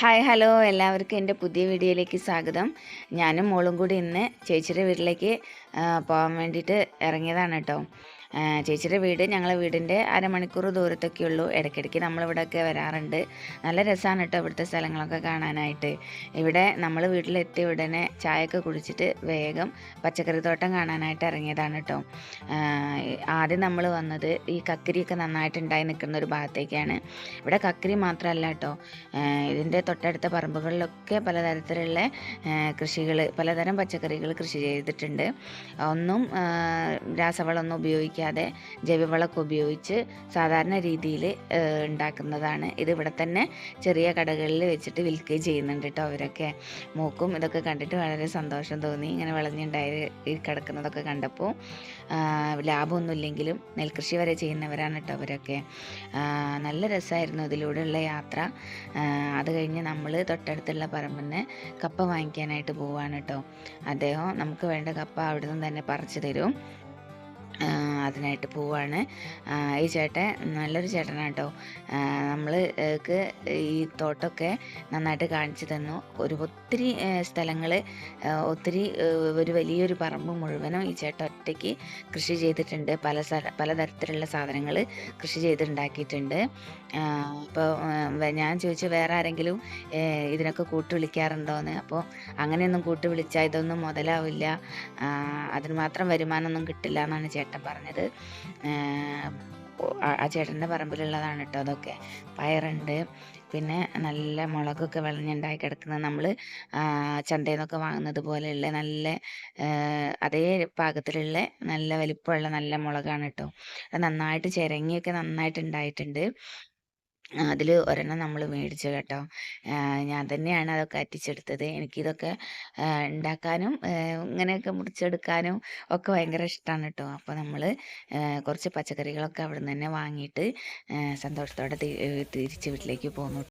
Hi hello. എല്ലാവർക്കും എന്റെ പുതിയ വീഡിയോയിലേക്ക് സ്വാഗതം. ഞാനും മോളും കൂടി ഇന്ന് ചേച്ചിയുടെ വീട്ടിലേക്ക് പോകാൻ വേണ്ടിയിട്ട് ഇറങ്ങിയതാണ് കേട്ടോ. ചേച്ചിയുടെ വീട് ഞങ്ങളെ വീടിന്റെ അരമണിക്കൂർ ദൂരത്തൊക്കെ ഉള്ളൂ. ഇടയ്ക്കിടയ്ക്ക് നമ്മളിവിടെയൊക്കെ വരാറുണ്ട്. നല്ല രസമാണ് കേട്ടോ ഇവിടുത്തെ സ്ഥലങ്ങളൊക്കെ കാണാനായിട്ട്. ഇവിടെ നമ്മൾ വീട്ടിലെത്തിയ ഉടനെ ചായയൊക്കെ കുടിച്ചിട്ട് വേഗം പച്ചക്കറി തോട്ടം കാണാനായിട്ട് ഇറങ്ങിയതാണ് കേട്ടോ. ആദ്യം നമ്മൾ വന്നത് ഈ കക്കരിയൊക്കെ നന്നായിട്ട് ഉണ്ടായി നിൽക്കുന്ന ഒരു ഭാഗത്തേക്കാണ്. ഇവിടെ കക്കരി മാത്രമല്ല കേട്ടോ. ഇതിന്റെ തൊട്ടടുത്ത പറമ്പുകളിലൊക്കെ പലതരത്തിലുള്ള കൃഷികൾ പലതരം പച്ചക്കറികൾ കൃഷി ചെയ്തിട്ടുണ്ട്. ഒന്നും രാസവളമൊന്നും രാസവളമൊന്നും ഉപയോഗിക്കാതെ ജൈവവളമൊക്കെ ഉപയോഗിച്ച് സാധാരണ രീതിയിൽ ഉണ്ടാക്കുന്നതാണ്. ഇത് ഇവിടെ തന്നെ ചെറിയ കടകളിൽ വെച്ചിട്ട് വിൽക്കുകയും ചെയ്യുന്നുണ്ട് കേട്ടോ അവരൊക്കെ. മൂക്കും ഇതൊക്കെ കണ്ടിട്ട് വളരെ സന്തോഷം തോന്നി. ഇങ്ങനെ വിളഞ്ഞുണ്ടായി കിടക്കുന്നതൊക്കെ കണ്ടപ്പോൾ ലാഭമൊന്നും ഇല്ലെങ്കിലും നെൽകൃഷി വരെ ചെയ്യുന്നവരാണ് കേട്ടോ അവരൊക്കെ. നല്ല രസമായിരുന്നു ഇതിലൂടെയുള്ള യാത്ര. അത് കഴിഞ്ഞ് നമ്മൾ തൊട്ടടുത്തുള്ള പറമ്പിന് കപ്പ വാങ്ങിക്കാനായിട്ട് പോവാണ് കേട്ടോ. അദ്ദേഹം നമുക്ക് വേണ്ട കപ്പ അവിടെ നിന്ന് തന്നെ പറിച്ചു തരും. അതിനായിട്ട് പോവാണ്. ഈ ചേട്ടൻ നല്ലൊരു ചേട്ടനാണ് കേട്ടോ നമ്മൾ ഈ തോട്ടമൊക്കെ നന്നായിട്ട് കാണിച്ചു തന്നു. ഒരു ഒത്തിരി സ്ഥലങ്ങൾ ഒത്തിരി ഒരു വലിയൊരു പറമ്പ് മുഴുവനും ഈ ചേട്ടൻ ഒറ്റയ്ക്ക് കൃഷി ചെയ്തിട്ടുണ്ട്. പല പല തരത്തിലുള്ള സാധനങ്ങൾ കൃഷി ചെയ്തുണ്ടാക്കിയിട്ടുണ്ട് അപ്പോൾ ഞാൻ ചോദിച്ചു വേറെ ആരെങ്കിലും ഇതിനൊക്കെ കൂട്ട് വിളിക്കാറുണ്ടോയെന്ന് അപ്പോൾ അങ്ങനെയൊന്നും കൂട്ടു വിളിച്ചാൽ ഇതൊന്നും മുതലാവില്ല. അതിന് മാത്രം വരുമാനമൊന്നും കിട്ടില്ല എന്നാണ് ചേട്ടൻ പറഞ്ഞത്. ആ, ആ ആ ചേട്ടന്റെ പറമ്പിലുള്ളതാണ് കേട്ടോ അതൊക്കെ. പയറുണ്ട് പിന്നെ നല്ല മുളകൊക്കെ വിളഞ്ഞുണ്ടായി കിടക്കുന്നത് നമ്മൾ ചന്തയിൽ നിന്നൊക്കെ വാങ്ങുന്നത് പോലെയുള്ള നല്ല അതേ പാകത്തിലുള്ള നല്ല വലിപ്പമുള്ള നല്ല മുളകാണ് കേട്ടോ. അത് നന്നായിട്ട് ചിരങ്ങിയൊക്കെ നന്നായിട്ട് ഉണ്ടായിട്ടുണ്ട്. അതിൽ ഒരെണ്ണം നമ്മൾ മേടിച്ചു കേട്ടോ. ഞാൻ തന്നെയാണ് അതൊക്കെ അറ്റിച്ചെടുത്തത്. എനിക്കിതൊക്കെ ഉണ്ടാക്കാനും ഇങ്ങനെയൊക്കെ മുറിച്ചെടുക്കാനും ഒക്കെ ഭയങ്കര ഇഷ്ടമാണ് കേട്ടോ. അപ്പോൾ നമ്മൾ കുറച്ച് പച്ചക്കറികളൊക്കെ അവിടെ നിന്ന് തന്നെ വാങ്ങിയിട്ട് സന്തോഷത്തോടെ തിരിച്ച് വീട്ടിലേക്ക് പോന്നു